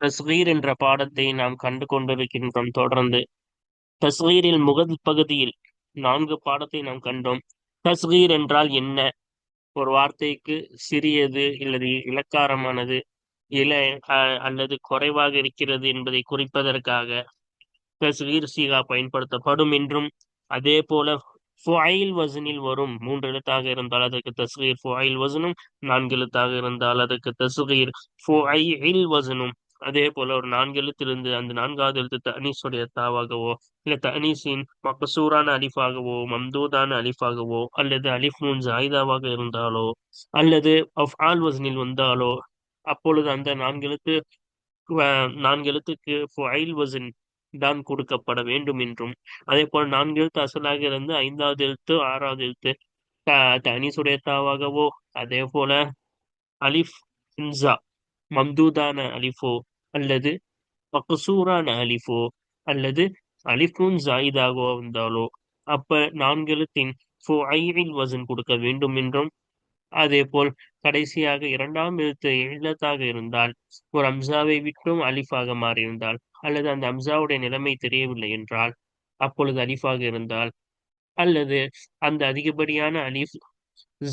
தஸ்கீர் என்ற பாடத்தை நாம் கண்டு கொண்டிருக்கின்றோம் தொடர்ந்து. தஸ்கீரில் முகத் பகுதியில் நான்கு பாடத்தை நாம் கண்டோம். தஸ்கீர் என்றால் என்ன? ஒரு வார்த்தைக்கு சிறியது அல்லது இலக்காரமானது இல அல்லது குறைவாக இருக்கிறது என்பதை குறிப்பதற்காக தஸ்கீர் சீகா பயன்படுத்தப்படும் என்றும் அதே போல ஃபுஐல் வசனில் வரும் மூன்று எழுத்தாக இருந்தால் அதற்கு தஸ்கீர் ஃபுஐல் வசனும் நான்கு எழுத்தாக இருந்தால் அதற்கு தஸ்கீர் ஃபுஐல் வசனும். அதே போல ஒரு நான்கு எழுத்திலிருந்து அந்த நான்காவது எழுத்து தனீஸுடைய தாவாகவோ இல்ல தனீஸின் மகசூரான அலிஃபாகவோ மம்தூதான அலிஃபாகவோ அல்லது அலிஃப் நூன் ஜாயிதாவாக இருந்தாலோ அல்லது அஃப் ஆல் வசனில் வந்தாலோ அப்பொழுது அந்த நான்கு எழுத்து நான்கு எழுத்துக்கு ஃபைல் வசன் தான் கொடுக்கப்பட வேண்டும் என்றும். அதே போல நான்கு எழுத்து அசலாக இருந்து ஐந்தாவது எழுத்து ஆறாவது எழுத்து தனிசுடைய தாவாகவோ அதே போல அலிஃப் இன்சா மம்தூதான அலிஃபோ அல்லது மகசூரான அலிஃபோ அல்லது அலிஃபூன் ஜாயிதாகவோ வந்தாலோ அப்ப நான்கெழுத்தின் வசன் கொடுக்க வேண்டும் என்றும் அதே போல் கடைசியாக இரண்டாம் எழுத்து எழுத்தாக இருந்தால் ஒரு அம்சாவை விட்டும் அலிஃபாக மாறியிருந்தால் அல்லது அந்த அம்சாவுடைய நிலைமை தெரியவில்லை என்றால் அப்பொழுது அலிஃபாக இருந்தால் அல்லது அந்த அதிகப்படியான அலிஃப்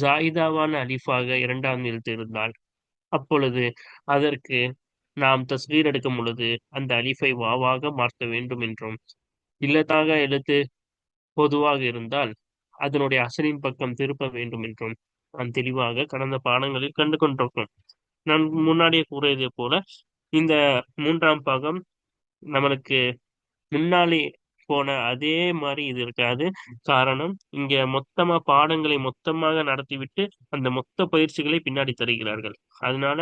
ஜாயிதாவான அலிஃபாக இரண்டாம் எழுத்து இருந்தால் அப்பொழுது அதற்கு நாம் தஸ்வீர் எடுக்கும் பொழுது அந்த அலிஃபை வாவாக மாற்ற வேண்டும் என்றும் இல்லத்தாக எழுத்து பொதுவாக இருந்தால் அதனுடைய அசலின் பக்கம் திருப்ப வேண்டும் என்றும் நான் தெளிவாக கடந்த பாடங்களில் கண்டு கொண்டிருக்கோம். நான் முன்னாடியே கூறியதை போல இந்த மூன்றாம் பாகம் நம்மளுக்கு முன்னாலே போன அதே மாதிரி இது இருக்காது. காரணம் இங்க மொத்தமா பாடங்களை மொத்தமாக நடத்திவிட்டு அந்த மொத்த பயிற்சிகளை பின்னாடி தருகிறார்கள். அதனால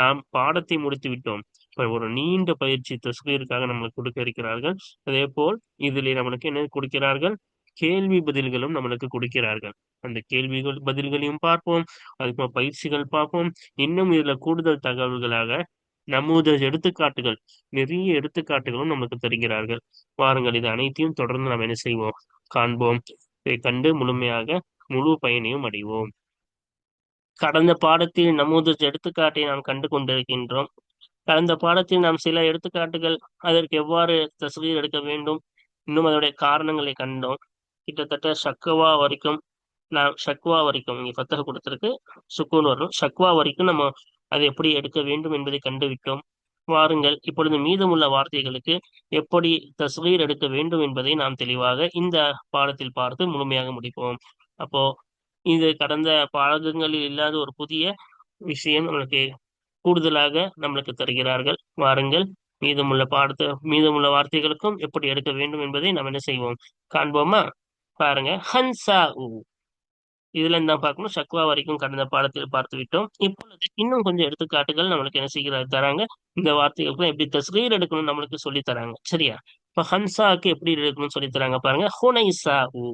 நாம் பாடத்தை முடித்து விட்டோம். ஒரு நீண்ட பயிற்சி தஸ்கீருக்காக நம்மளுக்கு கொடுக்க இருக்கிறார்கள். அதே போல் இதில் நம்மளுக்கு என்ன கொடுக்கிறார்கள்? கேள்வி பதில்களும் நம்மளுக்கு கொடுக்கிறார்கள். அந்த கேள்விகள் பதில்களையும் பார்ப்போம். அதுக்கு பயிற்சிகள் பார்ப்போம். இன்னும் இதுல கூடுதல் தகவல்களாக நமது எடுத்துக்காட்டுகள் நிறைய எடுத்துக்காட்டுகளும் நமக்கு தருகிறார்கள். வாருங்கள் இது அனைத்தையும் தொடர்ந்து நாம் என்ன செய்வோம்? காண்போம். இதை கண்டு முழுமையாக முழு பயனையும் அடைவோம். கடந்த பாடத்தில் நமது எடுத்துக்காட்டை நாம் கண்டு கொண்டிருக்கின்றோம் கடந்த பாடத்தில் நாம் சில எடுத்துக்காட்டுகள் அதற்கு எவ்வாறு தஸ்வீர் எடுக்க வேண்டும் இன்னும் அதனுடைய காரணங்களை கண்டோம். கிட்டத்தட்ட சக்குவா வரைக்கும் நான் ஷக்வா வரைக்கும் இங்கே பத்தக கொடுத்துருக்கு. சுக்கூன் வரும் ஷக்வா வரைக்கும் நம்ம அதை எப்படி எடுக்க வேண்டும் என்பதை கண்டுவிட்டோம். வாருங்கள் இப்பொழுது மீதமுள்ள வார்த்தைகளுக்கு எப்படி தஸ்வீர் எடுக்க வேண்டும் என்பதை நாம் தெளிவாக இந்த பாடத்தில் பார்த்து முழுமையாக முடிப்போம். அப்போ இது கடந்த பாடங்களில் இல்லாத ஒரு புதிய விஷயம் நம்மளுக்கு கூடுதலாக நம்மளுக்கு தருகிறார்கள். வாருங்கள். மீதமுள்ள பாடத்தை மீதமுள்ள வார்த்தைகளுக்கும் எப்படி எடுக்க வேண்டும் என்பதை நாம் என்ன செய்வோம்? காண்போமா? பாருங்க. ஹன்சா உ. இதுல இருந்தா பார்க்கணும். சக்வா வரைக்கும் கடந்த பாடத்தில் பார்த்து விட்டோம். இப்பொழுது இன்னும் கொஞ்சம் எடுத்துக்காட்டுகள் நம்மளுக்கு என்ன செய்கிறார் தராங்க. இந்த வார்த்தைகளுக்கு எப்படி தஸ்ரீர் எடுக்கணும் நம்மளுக்கு சொல்லி தராங்க. சரியா? இப்ப ஹன்சாக்கு எப்படி எடுக்கணும்னு சொல்லி தராங்க பாருங்க. ஹுனைசா உ.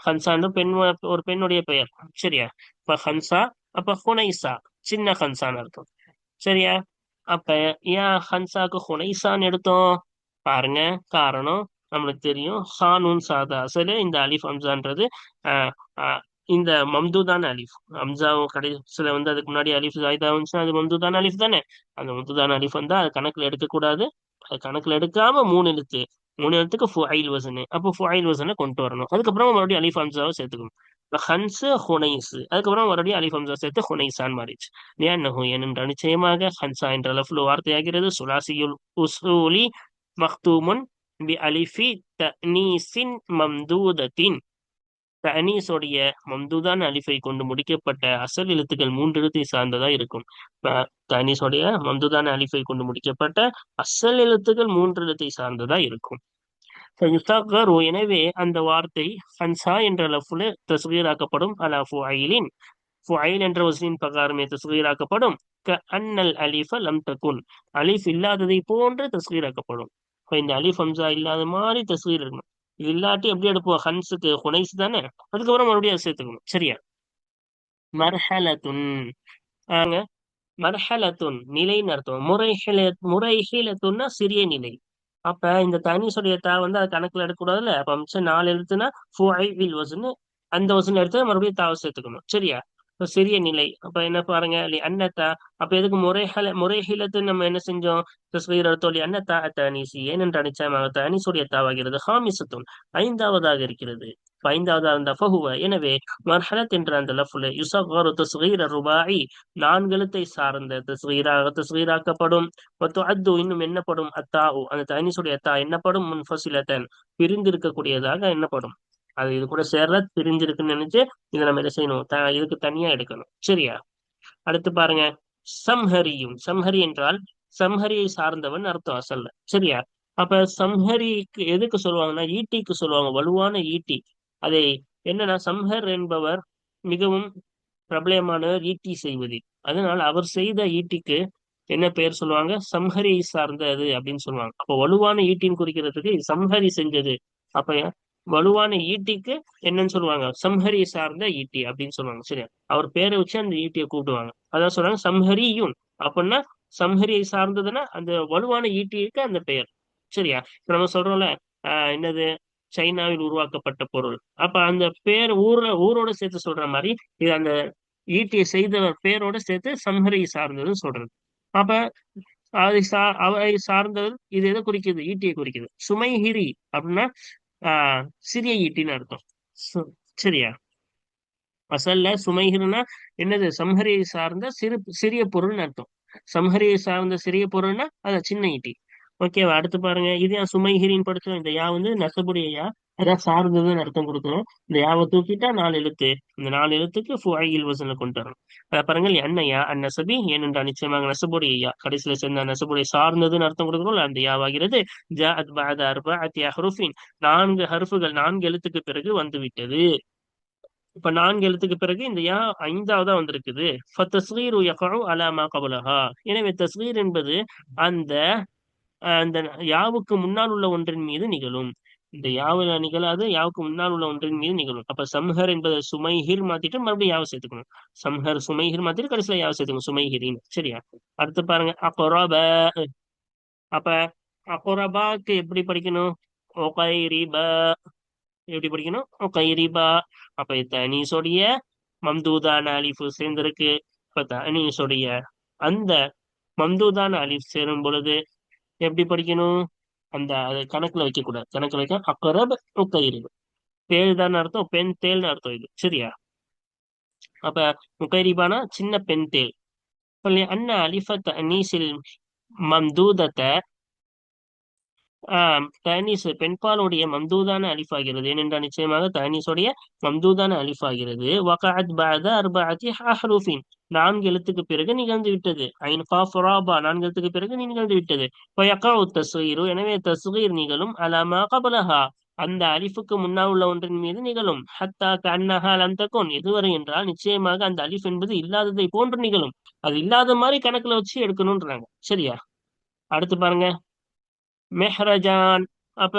ஹன்சான்னு பெண் ஒரு பெண்ணுடைய பெயர். சரியா? இப்ப ஹன்சா அப்ப ஹுனைசா. சின்ன ஹன்சான்னு அர்த்தம். சரியா? அப்ப ஏன் ஹன்சாக்கு ஹுனைசான்னு எடுத்தோம்? பாருங்க காரணம் நம்மளுக்கு தெரியும். ஹானூன் சாதா அசலு இந்த அலிஃப் ஹம்சான்றது இந்த மம்தூதான அலிஃப். ஹம்சாவும் கடைசியில் வந்து அதுக்கு முன்னாடி அலிஃப் ஜாயிதா வந்துச்சுன்னா அது மம்தூதான அலிஃப் தானே? அந்த மம்தூதான அலிஃப் வந்தா அது கணக்குல எடுக்கக்கூடாது. அது கணக்குல எடுக்காம மூணு எழுத்து மூணு எழுத்துக்கு ஃபுஐல் வசனு. அப்போ ஃபுஐல் வசனை கொண்டு வரணும். அதுக்கப்புறம் மறுபடியும் அலிஃப் ஹம்சாவை சேர்த்துக்கணும். ஹன்ஸ் ஹுனைஸ். அதுக்கப்புறம் மறுபடியும் அலிஃப் ஹம்சா சேர்த்து ஹுனைசான் மாறிச்சு ஏன் ஏனென்ற நிச்சயமாக ஹன்சா என்ற லஃப்லு வார்த்தையாகிறது. சுலாசியுல் உசூலி மஹ்தூமுன் பி அலிஃபி தனீசின் மம்தூதத்தின் தனீஸோடைய மம்துதான் அலிஃபை கொண்டு முடிக்கப்பட்ட அசல் எழுத்துக்கள் மூன்று எழுத்தை சார்ந்ததா இருக்கும். தனீஸோடைய மம்துதான் அலிஃபை கொண்டு முடிக்கப்பட்ட அசல் எழுத்துக்கள் மூன்று எழுத்தை சார்ந்ததா இருக்கும். எனவே அந்த வார்த்தை ஹன்சா என்ற லஃபுல தஸ்வீராக்கப்படும் அலா ஃபுஐலின். ஃபுஐல் என்ற வசதியின் பிரகாரமே தஸ்வீராக்கப்படும் க அன்னல் அலிஃப லம் தகுன். அலிஃப் இல்லாததை போன்று தஸ்வீராக்கப்படும் இந்த அலிஃப் ஹம்சா இல்லாத மாதிரி தஸ்வீர் இருக்கணும். இது இல்லாட்டி எப்படி எடுப்போம்? ஹன்ஸுக்கு ஹுனைஸ் தானே? அதுக்கப்புறம் மறுபடியும் சேர்த்துக்கணும். சரியா? மர்ஹலத்துன். மர்ஹலத்துன் நிலைன்னு அர்த்தம். முறைஹில முறைஹிலத்துன்னா சிறிய நிலை. அப்ப இந்த தனிசுடைய தா வந்து அது கணக்குல எடுக்கக்கூடாதுல்ல? அப்ப மிச்சம் நாலு எழுத்துனா வில் வசனு அந்த வசன் எடுத்து மறுபடியும் தாவை சேர்த்துக்கணும். சரியா? சிறிய நிலை. அப்ப என்ன பாருங்க அன்னத்தா அப்ப எதுக்கு முறைஹல முறைஹிலத்து நம்ம என்ன செஞ்சோம்? தஸ்வீர் அன்னத்தா அத்தனிசி ஏனென்ற நிச்சயமாக தனிசுடைய தாவாகிறது ஹாமிசத்துன் ஐந்தாவதாக இருக்கிறது. ஐந்தாவதாக இருந்த ஃபஹுவ எனவே மர்ஹலத் என்ற அந்த லஃபுல யுசகரு தஸ்வீர ருபாயி நான்கெழுத்தை சார்ந்த தஸ்வீராக தஸ்வீராக்கப்படும். மற்றும் அத்து இன்னும் என்னப்படும்? அத்தாவு அந்த தனிசுடைய அத்தா என்னப்படும்? முன்ஃபசிலத்தன். பிரிந்திருக்கக்கூடியதாக என்னப்படும்? அது இது கூட சேர்ல பிரிஞ்சிருக்குன்னு நினைச்சு இதை நம்ம இதை செய்யணும். இதுக்கு தனியா எடுக்கணும். சரியா? அடுத்து பாருங்க. சம்ஹரியும் சம்ஹரி என்றால் சம்ஹரியை சார்ந்தவன் அர்த்தம் அசல்ல. சரியா? அப்ப சம்ஹரிக்கு எதுக்கு சொல்லுவாங்கன்னா ஈட்டிக்கு சொல்லுவாங்க வலுவான ஈட்டி. அதை என்னன்னா சம்ஹர் என்பவர் மிகவும் பிரபலமானவர் ஈட்டி செய்வதில். அதனால் அவர் செய்த ஈட்டிக்கு என்ன பெயர் சொல்லுவாங்க? சம்ஹரியை சார்ந்தது அப்படின்னு சொல்லுவாங்க. அப்போ வலுவான ஈட்டின்னு குறிக்கிறதுக்கு சம்ஹரி செஞ்சது. அப்ப வலுவான ஈட்டிக்கு என்னன்னு சொல்லுவாங்க? சம்ஹரி சார்ந்த ஈட்டி அப்படின்னு சொல்லுவாங்க சரியா? அவர் பேரை வச்சு அந்த ஈட்டியை கூப்பிடுவாங்க. அதான் சொல்றாங்க சம்ஹரியும் அப்படின்னா சம்ஹரியை சார்ந்ததுன்னா அந்த வலுவான ஈட்டிக்கு அந்த பெயர் சரியா? இப்ப நம்ம சொல்றோம்ல ஆஹ் என்னது? சைனாவில் உருவாக்கப்பட்ட பொருள். அப்ப அந்த பேர் ஊர்ல ஊரோட சேர்த்து சொல்ற மாதிரி இது அந்த ஈட்டியை செய்தவர் பேரோட சேர்த்து சம்ஹரி சார்ந்ததுன்னு சொல்றது. அப்ப அதை சா அவரை சார்ந்தது இது எதை குறிக்குது? ஈட்டியை குறிக்குது. சுமைஹிரி அப்படின்னா சிறிய ஈட்டின்னு அர்த்தம். சரியா? அசல்ல சுமைகிருனா என்னது? சம்ஹரியை சார்ந்த சிறு சிறிய பொருள்னு அர்த்தம். சம்ஹரியை சார்ந்த சிறிய பொருள்னா அது சின்ன ஈட்டி. ஓகேவா? அடுத்து பாருங்க. இது ஏன் சுமைகிரின்னு படிச்சோம் இந்த யா வந்து நெசபுடைய யா. அதான் சார்ந்ததுன்னு அர்த்தம் கொடுக்கணும். இந்த யாவை தூக்கிட்டா நாலு எழுத்து. இந்த நாலு எழுத்துக்கு ஃபுஐல் வசன கொண்டு வரணும். அதை பாருங்கள் என்னையா அந்நசபி ஏனென்றா நிச்சயமாக நெசபுடைய யா. கடைசியில சேர்ந்த நெசபுடைய சார்ந்ததுன்னு அர்த்தம் கொடுக்கணும் அந்த யாவாகிறது ஜா அத் பாத அர்பா அத்தியா ஹருஃபின் நான்கு ஹருஃபுகள் நான்கு எழுத்துக்கு பிறகு வந்து விட்டது இப்ப நான்கு எழுத்துக்கு பிறகு இந்த யா ஐந்தாவதா வந்திருக்குது. அலாமா கபலஹா. எனவே தஸ்வீர் என்பது அந்த அந்த யாவுக்கு முன்னால் உள்ள ஒன்றின் மீது நிகழும். இந்த யாவுல நிகழாது யாவுக்கு முன்னால் உள்ள ஒன்றின் மீது நிகழும். அப்ப சம்ஹர் என்பதை சுமைஹிர் மாத்திட்டு மறுபடியும் யாவை சேர்த்துக்கணும்? சம்ஹர் சுமைஹிர் மாத்திட்டு கடைசியில யாவை சேர்த்துக்கணும்? சுமைஹிரின்னு சரியா? அடுத்து பாருங்க அக்கொரப அப்ப அக்கொரபாக்கு எப்படி படிக்கணும்? எப்படி படிக்கணும்? ஒகைரிபா. அப்ப தனீஸோடைய மம்தூதான அலிஃபு சேர்ந்திருக்கு. இப்ப தனீஸோடைய அந்த மம்தூதான அலிஃப் சேரும் பொழுது எப்படி படிக்கணும்? அந்த கணக்குல வைக்க கூடாது. கணக்குல வைக்க அக்கரப் முக்கைரிபு தேள் தான் அர்த்தம் பெண் தேல்னு அர்த்தம் இது. சரியா? அப்ப முக்கரிபானா சின்ன பெண் தேள் அண்ணா அலிஃபத் அனீசில் மம்தூதத்தை ஆஹ் பெண்பாலுடைய மம்தூதான அலிஃப் ஆகிறது ஏனென்றால் நிச்சயமாக தயனீஸுடைய மம்தூதான அலிஃப் ஆகிறது வகாத் பாத அர்பாத்தி அஹ்ரூஃபின் நான்கு எழுத்துக்கு பிறகு நிகழ்ந்து விட்டது. ஐன் காஃபராபா நான்கு எழுத்துக்கு பிறகு நிகழ்ந்து விட்டது. தஸ்வீரு எனவே தஸ்வீர் நிகழும். அலாமா கபலஹா. அந்த அலிஃபுக்கு முன்னால் உள்ள ஒன்றின் மீது நிகழும். ஹத்தா கண்ணஹா லந்தகோன் எதுவரை என்றால் நிச்சயமாக அந்த அலிஃப் என்பது இல்லாததை போன்று நிகழும். அது இல்லாத மாதிரி கணக்குல வச்சு எடுக்கணும்ன்றாங்க. சரியா? அடுத்து பாருங்க. மெஹ்ரஜான். அப்ப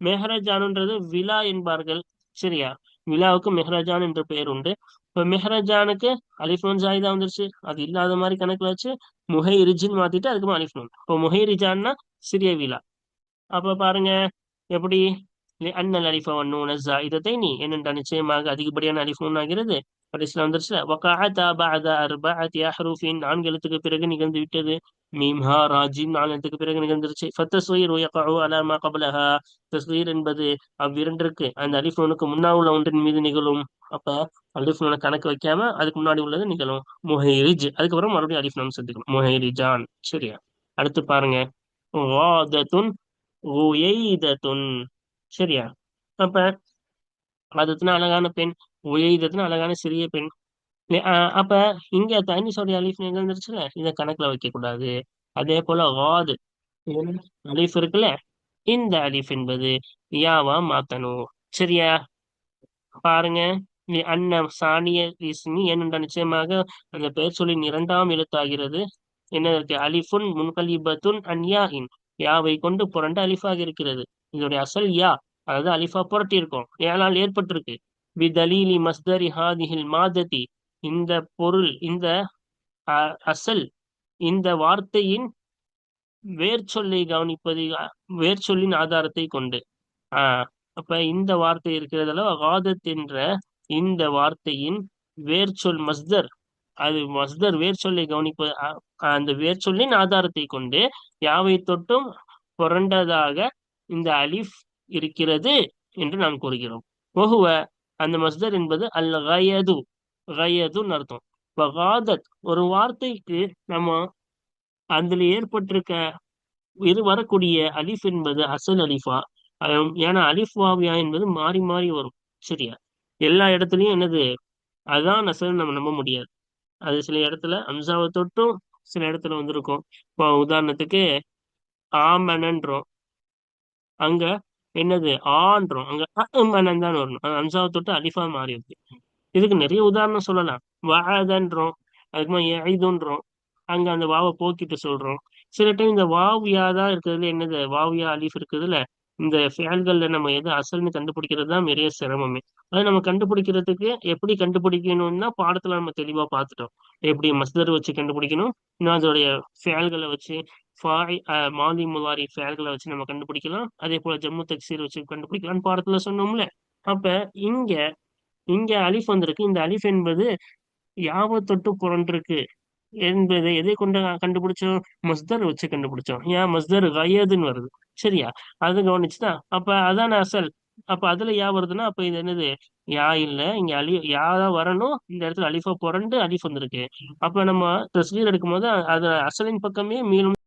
மெஹ்ரஜானுன்றது விழா என்பார்கள். சரியா? விழாவுக்கு மெஹ்ரஜான் என்ற பெயர் உண்டு. இப்ப மெஹ்ரஜானுக்கு அலிஃபோன் ஜாயிதா வந்துருச்சு. அது இல்லாத மாதிரி கணக்குல வச்சு முஹை ரிஜின் மாத்திட்டு அதுக்கு அலிஃபோன் இப்போ முஹை ரிஜான்னா சிறிய விழா அப்ப பாருங்க எப்படி? அண்ணல் அலிஃபா ஒன்னு ஜாயிதத்தை நீ என்னென்றா நிச்சயமாக அதிகப்படியான அலிஃபோன் ஆகிறது? கடைசியில் வந்துருச்சு வகாஅதா பாத அர்பஅத்தி அஹ்ரூஃபின் நான்கு எழுத்துக்கு பிறகு நிகழ்ந்து விட்டது. மீம்ஹா ராஜிம் நாலு எழுத்துக்கு பிறகு நிகழ்ந்துருச்சு. ஃபத்தஸ்வீர் யகஉ அலா மா கப்லஹா தஸ்வீர் என்பது அவ்விரண்டிற்கு அந்த அலிஃபோனுக்கு முன்னால் உள்ள ஒன்றின் மீது நிகழும். அப்ப அலிஃப் கணக்கு வைக்காம அதுக்கு முன்னாடி உள்ளது நிகழும். முஹைரிஜ் அதுக்கப்புறம் மறுபடியும் அலிஃபோன் நூன் சேர்த்துக்கணும் முஹைரிஜான் சரியா. அடுத்து பாருங்க. வாதத்துன் உயைதத்துன் சரியா. அப்ப அதுக்குன்னு அழகான பெண் உயைதத்துன்னு அழகான சிறிய பெண். ஆஹ் அப்ப இங்க தனிசோடைய அலிஃப் நிகழ்ந்துருச்சுல வந்துருச்சுல? இத கணக்குல வைக்க கூடாது. அதே போல வாது. அலிஃப் இருக்குல்ல? இந்த அலிஃப் என்பது யாவா மாத்தணும் சரியா? பாருங்க. அன்ன சாணிய இஸ்மி என்னென்ற நிச்சயமாக அந்த பெயர் சொல்லின் இரண்டாம் எழுத்தாகிறது. என்ன இருக்கு அலிஃபுன் முன்கலிபத்துன் அன்யாஇன் யாவை கொண்டு புரண்ட அலிஃபாக இருக்கிறது. இதோடைய அசல் யா. அதாவது அலிஃபா புரட்டி இருக்கும் ஏழால் ஏற்பட்டிருக்கு. பிதலீலி மஸ்தரி ஹாதிஹில் மாததி. இந்த பொருள் இந்த அ- அசல் இந்த வார்த்தையின் வேர்ச்சொல்லை கவனிப்பது வேர்ச்சொல்லின் ஆதாரத்தை கொண்டு. ஆஹ் அப்ப இந்த வார்த்தை இருக்கிறதுல காதத் என்ற இந்த வார்த்தையின் வேர்ச்சொல் மஸ்தர். அது மஸ்தர் வேர்ச்சொல்லை கவனிப்பது அந்த வேர்ச்சொல்லின் ஆதாரத்தை கொண்டு யாவை தொட்டும் புரண்டதாக இந்த அலிஃப் இருக்கிறது என்று நாம் கூறுகிறோம். ஒகுவ அந்த மஸ்தர் என்பது அல் கயது கயதுன்னு அர்த்தம். இப்போ காதத் ஒரு வார்த்தைக்கு நம்ம அதுல ஏற்பட்டிருக்க இது வரக்கூடிய அலிஃப் என்பது அசல் அலிஃபா. ஏன்னா அலிஃப் வாவியா என்பது மாறி மாறி வரும். சரியா? எல்லா இடத்துலயும் என்னது? அதான் அசல் நம்ம நம்ப முடியாது. அது சில இடத்துல அம்சாவை தொட்டும் சில இடத்துல வந்திருக்கும். இப்போ உதாரணத்துக்கு ஆமனன்றோம் அங்க என்னது? ஆன்றோம். அங்க அமனன் தான் வரணும். அது அம்சாவை தொட்டு அலிஃபா மாறி இருக்கு. இதுக்கு நிறைய உதாரணம் சொல்லலாம். வாதன்றோம் அதுக்குமா எய்துன்றோம் அங்க அந்த வாவை போக்கிட்டு சொல்றோம். சில டைம் இந்த வாவியா தான் இருக்கிறதுல என்னது? வாவியா அலிஃப் இருக்குதுல்ல? இந்த ஃபேல்கள்ல நம்ம எது அசல்னு கண்டுபிடிக்கிறது தான் நிறைய சிரமமே. அதை நம்ம கண்டுபிடிக்கிறதுக்கு எப்படி கண்டுபிடிக்கணும்னா பாடத்துல நம்ம தெளிவா பார்த்துட்டோம். எப்படி மஸ்தர் வச்சு கண்டுபிடிக்கணும்? இன்னும் அதோடைய ஃபேல்களை வச்சு ஃபாய் மாலி முலாரி ஃபேல்களை வச்சு நம்ம கண்டுபிடிக்கலாம். அதே போல ஜம்மு தக்சீர் வச்சு கண்டுபிடிக்கலாம்னு பாடத்துல சொன்னோம்ல. அப்ப இங்க இங்க அலிஃப் வந்திருக்கு. இந்த அலிஃப் என்பது யாவை தொட்டு புரண்டிருக்கு என்பதை எதை கொண்டு கண்டுபிடிச்சோம்? மஸ்தர் வச்சு கண்டுபிடிச்சோம். ஏன்? மஸ்தர் கயதுன்னு வருது. சரியா? அது கவனிச்சுதான் அப்ப அதான அசல்? அப்ப அதுல யா வருதுன்னா அப்ப இது என்னது? யா இல்ல. இங்க அலி யா தான் வரணும். இந்த இடத்துல அலிஃபா புரண்டு அலிஃப் வந்திருக்கு. அப்ப நம்ம தஸ்வீர் எடுக்கும்போது அது அசலின் பக்கமே மீளும்